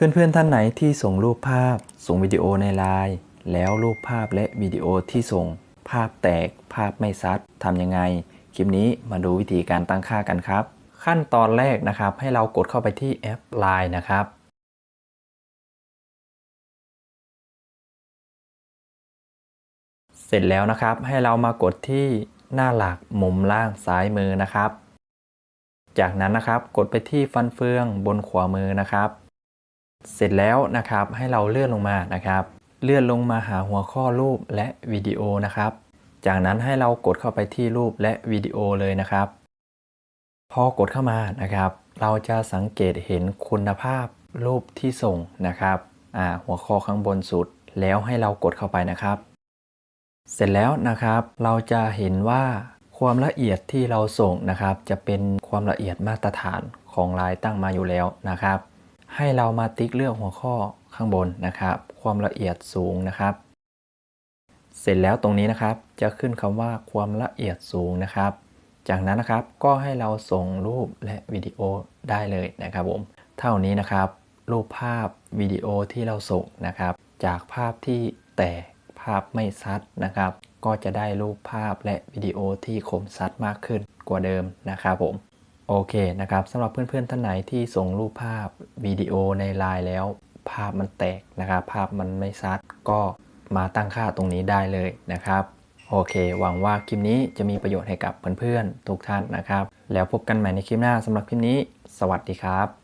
เพื่อนๆท่านไหนที่ส่งรูปภาพ ส่งวิดีโอในไลน์แล้วรูปภาพและวิดีโอที่ส่ง ภาพแตกภาพไม่ซัดทำยังไง คลิปนี้มาดูวิธีการตั้งค่ากันครับ ขั้นตอนแรกนะครับให้เรากดเข้าไปที่แอป Line นะครับเสร็จแล้วนะครับให้เรามากดที่หน้าหลักมุมล่างซ้ายมือนะครับ จากนั้นนะครับกดไปที่ฟันเฟืองบนขวามือนะครับ เสร็จแล้วนะครับให้เราเลื่อนลงมานะครับ เลื่อนลงมาหาหัวข้อรูปและวิดีโอนะครับ จากนั้นให้เรากดเข้าไปที่รูปและวิดีโอเลยนะครับ พอกดเข้ามานะครับ เราจะสังเกตเห็นคุณภาพรูปที่ส่งนะครับหัวข้อข้างบนสุด แล้วให้เรากดเข้าไปนะครับ เสร็จแล้วนะครับเราจะเห็นว่าความละเอียดที่เราส่งนะครับ จะเป็นความละเอียดมาตรฐานของลายตั้งมาอยู่แล้วนะครับ ให้เรามาติ๊กเลือกหัวข้อข้างบนนะครับ ความละเอียดสูงนะครับ เสร็จแล้วตรงนี้นะครับจะขึ้นคำว่าความละเอียดสูงนะครับ จากนั้นนะครับก็ให้เราส่งรูปและวิดีโอได้เลยนะครับผมเท่านี้นะครับ รูปภาพวิดีโอที่เราส่งนะครับ จากภาพที่แตกภาพไม่ชัดนะครับ ก็จะได้รูปภาพและวิดีโอที่คมชัดมากขึ้นกว่าเดิมนะครับผม โอเคนะครับสำหรับเพื่อนๆท่านไหนที่ส่งรูปภาพวิดีโอในไลน์แล้ว ภาพมันแตกนะครับภาพมันไม่ซัดก็มาตั้งค่าตรงนี้ได้เลยนะครับโอเค หวังว่าคลิปนี้จะมีประโยชน์ให้กับเพื่อนๆทุกท่านนะครับ แล้วพบกันใหม่ในคลิปหน้าสำหรับคลิปนี้ สวัสดีครับ